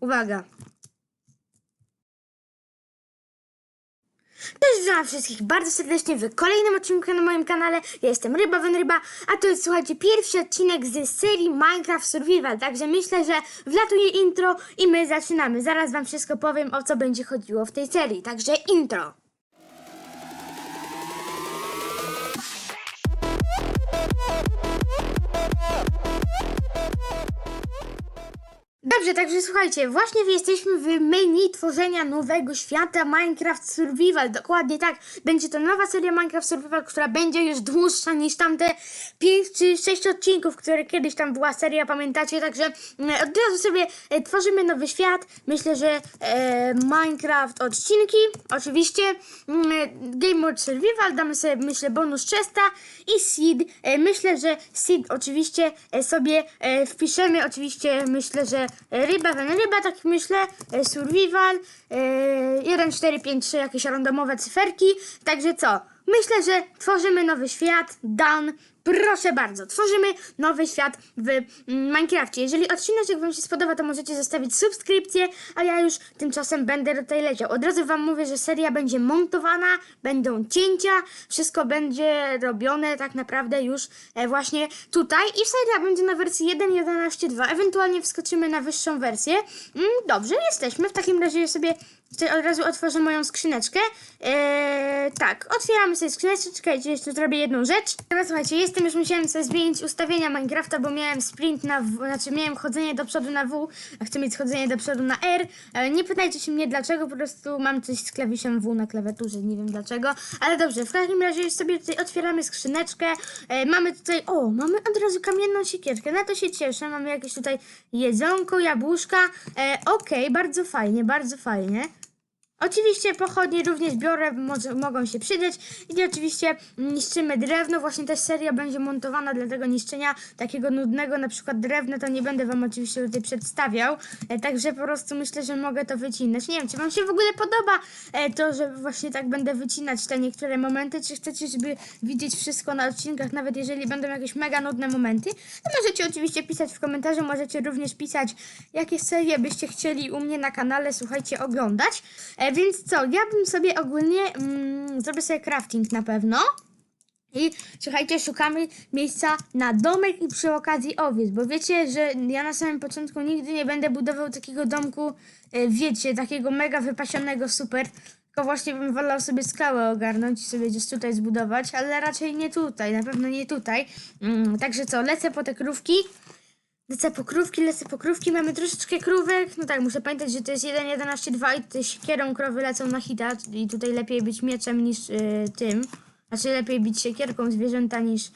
Uwaga. Cześć, witam wszystkich bardzo serdecznie w kolejnym odcinku na moim kanale. Ja jestem Ryba Wen Ryba, a to jest, słuchajcie, pierwszy odcinek z serii Minecraft Survival. Także myślę, że wlatuje intro i my zaczynamy. Zaraz wam wszystko powiem, o co będzie chodziło w tej serii. Także intro. Dobrze, także słuchajcie, właśnie jesteśmy w menu tworzenia nowego świata Minecraft Survival. Dokładnie tak. Będzie to nowa seria Minecraft Survival, która będzie już dłuższa niż tamte 5 czy 6 odcinków, które kiedyś tam była seria, pamiętacie? Także mm, od razu sobie e, tworzymy nowy świat. Myślę, że e, Minecraft odcinki, oczywiście. Mm, Game Mode Survival, damy sobie, myślę, bonus Chesta i Seed. E, myślę, że Seed oczywiście e, sobie wpiszemy, oczywiście myślę, że ryba, ten ryba, tak myślę, e, survival, e, 1, 4, 5, 3, jakieś randomowe cyferki. Także co? Myślę, że tworzymy nowy świat, done. Proszę bardzo, tworzymy nowy świat w Minecrafcie. Jeżeli odcinek Wam się spodoba, to możecie zostawić subskrypcję, a ja już tymczasem będę tej leciał. Od razu Wam mówię, że seria będzie montowana, będą cięcia, wszystko będzie robione tak naprawdę już e, właśnie tutaj i seria będzie na wersji 1.11.2, ewentualnie wskoczymy na wyższą wersję. Mm, dobrze, jesteśmy. W takim razie sobie Tutaj od razu otworzę moją skrzyneczkę. Eee, tak, otwieramy sobie skrzyneczkę. Czekajcie, jeszcze zrobię jedną rzecz. Teraz słuchajcie, jestem, już musiałem sobie zmienić ustawienia Minecrafta, bo miałem sprint na W, znaczy miałem chodzenie do przodu na W, a chcę mieć chodzenie do przodu na R. Nie pytajcie się mnie dlaczego, po prostu mam coś z klawiszem W na klawiaturze, nie wiem dlaczego. Ale dobrze, w takim razie już sobie tutaj otwieramy skrzyneczkę. E, mamy tutaj, o, mamy od razu kamienną siekierkę, na to się cieszę. Mamy jakieś tutaj jedzonko, jabłuszka. E, Okej, bardzo fajnie, bardzo fajnie. Oczywiście pochodnie również biorę, mogą się przydać. I oczywiście niszczymy drewno, właśnie ta seria będzie montowana dla tego niszczenia takiego nudnego, na przykład drewna, to nie będę wam oczywiście tutaj przedstawiał, e, także po prostu myślę, że mogę to wycinać. Nie wiem, czy wam się w ogóle podoba e, to, że właśnie tak będę wycinać te niektóre momenty, czy chcecie, żeby widzieć wszystko na odcinkach, nawet jeżeli będą jakieś mega nudne momenty, to możecie oczywiście pisać w komentarzu, możecie również pisać, jakie serie byście chcieli u mnie na kanale, słuchajcie, oglądać. E, więc co, ja bym sobie ogólnie, mm, zrobię sobie crafting na pewno. I słuchajcie, szukamy miejsca na domek i przy okazji owiec, bo wiecie, że ja na samym początku nigdy nie będę budował takiego domku, e, wiecie, takiego mega wypasionego, super. Tylko właśnie bym wolał sobie skałę ogarnąć i sobie gdzieś tutaj zbudować, ale raczej nie tutaj, na pewno nie tutaj. Mm, także co, lecę po te krówki. Lecę po krówki, lecę po krówki, mamy troszeczkę krówek. No tak, muszę pamiętać, że to jest 1.11.2 i siekierą krowy lecą na hita i tutaj lepiej być mieczem niż y, tym. Znaczy lepiej być siekierką zwierzęta niż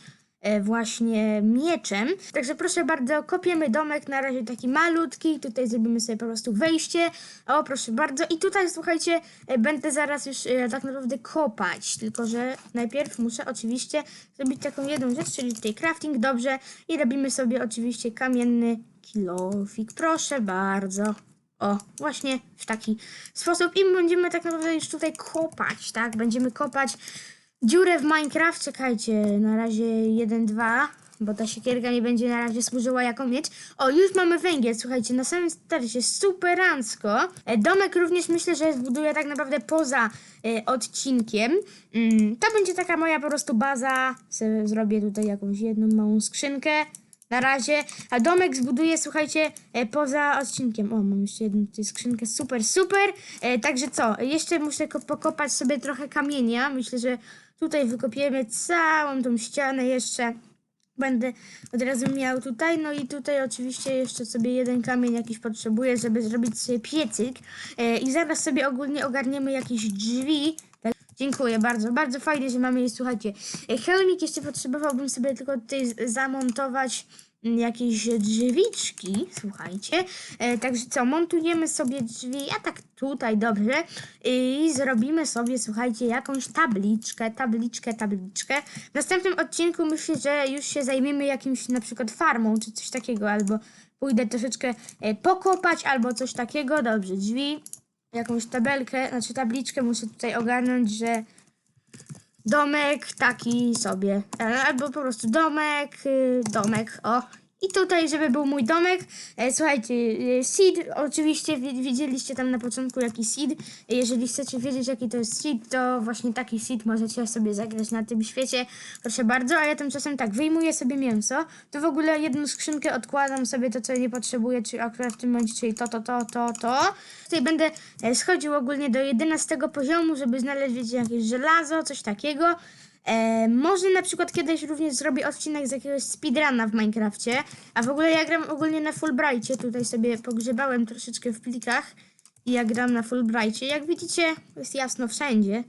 właśnie mieczem. Także proszę bardzo, kopiemy domek, na razie taki malutki. Tutaj zrobimy sobie po prostu wejście. O, proszę bardzo. I tutaj, słuchajcie, e, będę zaraz już e, tak naprawdę kopać. Tylko, że najpierw muszę oczywiście zrobić taką jedną rzecz, czyli tutaj crafting, dobrze. I robimy sobie oczywiście kamienny kilofik. Proszę bardzo. O, właśnie w taki sposób. I będziemy tak naprawdę już tutaj kopać, tak? Będziemy kopać dziurę w Minecraft. Czekajcie, na razie 1, 2, bo ta siekierka nie będzie na razie służyła jako mieć. O, już mamy węgiel, słuchajcie, na samym starcie, superancko. E, Domek również myślę, że zbuduję tak naprawdę poza e, odcinkiem. Mm, to będzie taka moja po prostu baza. Zrobię tutaj jakąś jedną małą skrzynkę. Na razie, a domek zbuduję, słuchajcie, e, poza odcinkiem. O, mam jeszcze jedną tutaj skrzynkę, super, super. E, także co, jeszcze muszę ko- pokopać sobie trochę kamienia. Myślę, że tutaj wykopiemy całą tą ścianę jeszcze. Będę od razu miał tutaj, no i tutaj oczywiście jeszcze sobie jeden kamień jakiś potrzebuję, żeby zrobić sobie piecyk. E, I zaraz sobie ogólnie ogarniemy jakieś drzwi. Dziękuję bardzo, bardzo fajnie, że mamy je, słuchajcie. E, Helmik jeszcze potrzebowałbym sobie tylko tutaj zamontować mm, jakieś drzwiczki, słuchajcie. E, także co, montujemy sobie drzwi, a tak tutaj dobrze. I zrobimy sobie, słuchajcie, jakąś tabliczkę, tabliczkę, tabliczkę. W następnym odcinku myślę, że już się zajmiemy jakimś na przykład farmą, czy coś takiego, albo pójdę troszeczkę e, pokopać, albo coś takiego. Dobrze, drzwi, jakąś tabelkę, znaczy tabliczkę muszę tutaj ogarnąć, że domek taki sobie, e, albo po prostu domek, y, domek, o. I tutaj, żeby był mój domek, e, słuchajcie, e, seed, oczywiście wi- widzieliście tam na początku jaki seed. E, Jeżeli chcecie wiedzieć jaki to jest seed, to właśnie taki seed możecie sobie zagrać na tym świecie. Proszę bardzo, a ja tymczasem tak, wyjmuję sobie mięso. Tu w ogóle jedną skrzynkę odkładam sobie to, co nie potrzebuję, czyli akurat w tym momencie, czyli to, to, to, to, to. Tutaj będę e, schodził ogólnie do 11 poziomu, żeby znaleźć, wiecie, jakieś żelazo, coś takiego. E, może na przykład kiedyś również zrobię odcinek z jakiegoś speedruna w Minecrafcie. A w ogóle ja gram ogólnie na Fulbrightie. Tutaj sobie pogrzebałem troszeczkę w plikach. I ja gram na Fulbrightie. Jak widzicie, jest jasno wszędzie.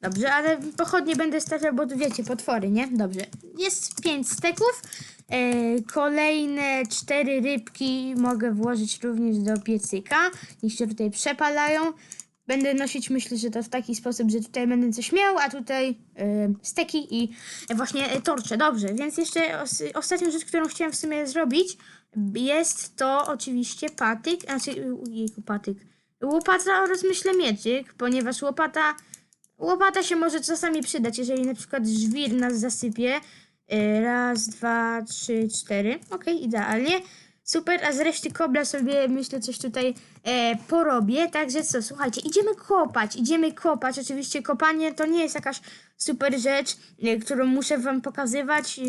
Dobrze, ale pochodnie będę stawiał, bo wiecie, potwory, nie? Dobrze. Jest 5 steków. E, kolejne 4 rybki mogę włożyć również do piecyka. Niech się tutaj przepalają. Będę nosić, myślę, że to w taki sposób, że tutaj będę coś miał, a tutaj e, steki i właśnie e, torcze. Dobrze, więc jeszcze os ostatnią rzecz, którą chciałem w sumie zrobić, jest to oczywiście patyk, znaczy, ujejku, patyk. Łopata oraz myślę mieczyk, ponieważ łopata Łopata się może czasami przydać, jeżeli na przykład żwir nas zasypie. Y, Raz, dwa, trzy, cztery. Okej, idealnie. Super, a z reszty kobla sobie myślę coś tutaj e, porobię. Także co, słuchajcie, idziemy kopać, idziemy kopać. Oczywiście kopanie to nie jest jakaś super rzecz, e, którą muszę wam pokazywać.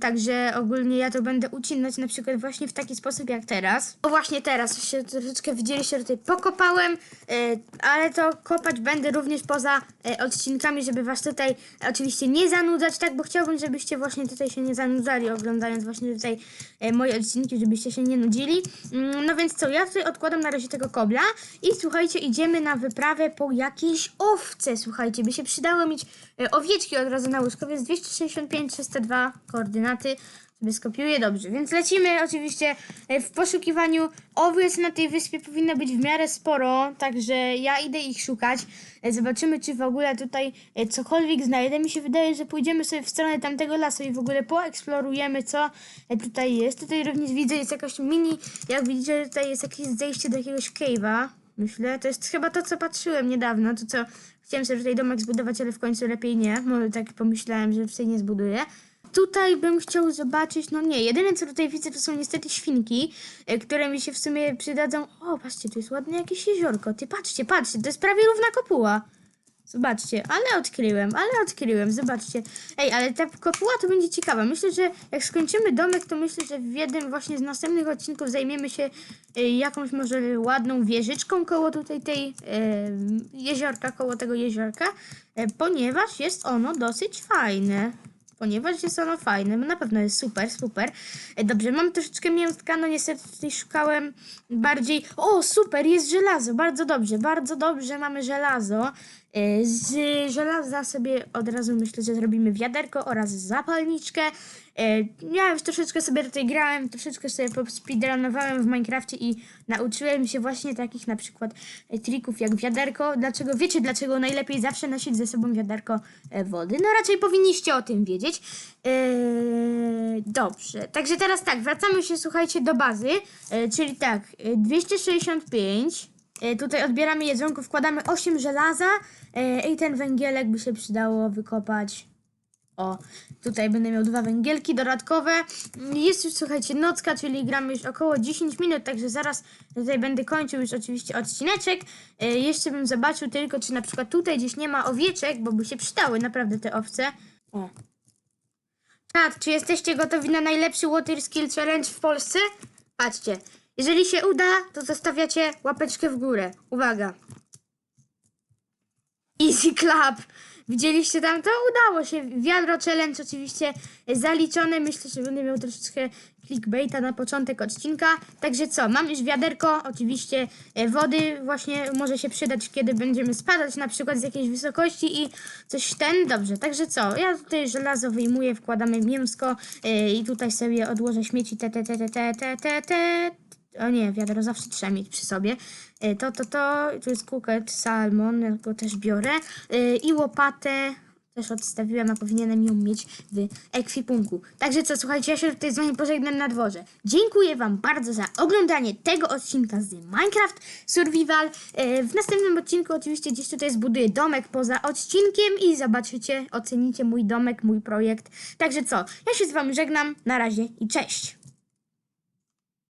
Także ogólnie ja to będę ucinać na przykład właśnie w taki sposób jak teraz. O właśnie teraz się troszeczkę widzieliście, tutaj pokopałem, e, ale to kopać będę również poza e, odcinkami, żeby was tutaj oczywiście nie zanudzać, tak, bo chciałbym, żebyście właśnie tutaj się nie zanudzali oglądając właśnie tutaj moje odcinki, żebyście się nie nudzili. Mm, No więc co, ja tutaj odkładam na razie tego kobla i słuchajcie, idziemy na wyprawę po jakieś owce, słuchajcie, by się przydało mieć owieczki od razu na łyżko, więc 265, 302 koordynaty sobie skopiuję, dobrze, więc lecimy oczywiście e, w poszukiwaniu owiec na tej wyspie powinno być w miarę sporo, także ja idę ich szukać, E, zobaczymy czy w ogóle tutaj e, cokolwiek znajdę, mi się wydaje, że pójdziemy sobie w stronę tamtego lasu i w ogóle poeksplorujemy co e, tutaj jest, tutaj również widzę jest jakaś mini, jak widzicie tutaj jest jakieś zejście do jakiegoś cave'a, myślę, to jest chyba to co patrzyłem niedawno, to co chciałem sobie tutaj domek zbudować, ale w końcu lepiej nie, może tak pomyślałem, że tutaj nie zbuduję. Tutaj bym chciał zobaczyć, no nie, jedyne co tutaj widzę to są niestety świnki, e, które mi się w sumie przydadzą. O, patrzcie, tu jest ładne jakieś jeziorko. Ty patrzcie, patrzcie, to jest prawie równa kopuła. Zobaczcie, ale odkryłem, ale odkryłem, zobaczcie. Ej, ale ta kopuła to będzie ciekawa. Myślę, że jak skończymy domek, to myślę, że w jednym właśnie z następnych odcinków zajmiemy się e, jakąś może ładną wieżyczką koło tutaj tej e, jeziorka, koło tego jeziorka, e, ponieważ jest ono dosyć fajne ponieważ jest ono fajne, no na pewno jest super, super. Dobrze, mam troszeczkę mięska, no niestety tutaj szukałem bardziej... O, super, jest żelazo, bardzo dobrze, bardzo dobrze, mamy żelazo. E, Z żelaza sobie od razu myślę, że zrobimy wiaderko oraz zapalniczkę. E, Ja już troszeczkę sobie tutaj grałem, troszeczkę sobie speedrunowałem w Minecrafcie i nauczyłem się właśnie takich na przykład e, trików jak wiaderko. Dlaczego, wiecie dlaczego najlepiej zawsze nosić ze sobą wiaderko wody? No raczej powinniście o tym wiedzieć. Dobrze, także teraz tak, wracamy się słuchajcie do bazy, czyli tak, e, 265. E, Tutaj odbieramy jedzonko, wkładamy 8 żelaza e, i ten węgielek by się przydało wykopać. O, tutaj będę miał dwa węgielki dodatkowe. Jest już, słuchajcie, nocka, czyli gramy już około 10 minut, także zaraz tutaj będę kończył już oczywiście odcineczek. E, jeszcze bym zobaczył tylko, czy na przykład tutaj gdzieś nie ma owieczek, bo by się przydały naprawdę te owce. O. Czad, czy jesteście gotowi na najlepszy Water Skill Challenge w Polsce? Patrzcie, jeżeli się uda, to zostawiacie łapeczkę w górę. Uwaga. Easy Club. Widzieliście tam? To udało się. Wiadro challenge oczywiście zaliczone. Myślę, że będę miał troszeczkę clickbaita na początek odcinka. Także co? Mam już wiaderko. Oczywiście e, wody właśnie może się przydać, kiedy będziemy spadać na przykład z jakiejś wysokości i coś ten. Dobrze, także co? Ja tutaj żelazo wyjmuję, wkładamy mięsko e, i tutaj sobie odłożę śmieci te, te, te, te, te, te, te. O nie, wiadro zawsze trzeba mieć przy sobie. E, To, to, to, tu jest kuket, salmon, go też biorę. E, I łopatę też odstawiłem, a powinienem ją mieć w ekwipunku. Także co, słuchajcie, ja się tutaj z wami pożegnam na dworze. Dziękuję wam bardzo za oglądanie tego odcinka z Minecraft Survival. E, W następnym odcinku oczywiście gdzieś tutaj zbuduję domek poza odcinkiem i zobaczycie, ocenicie mój domek, mój projekt. Także co, ja się z wami żegnam, na razie i cześć!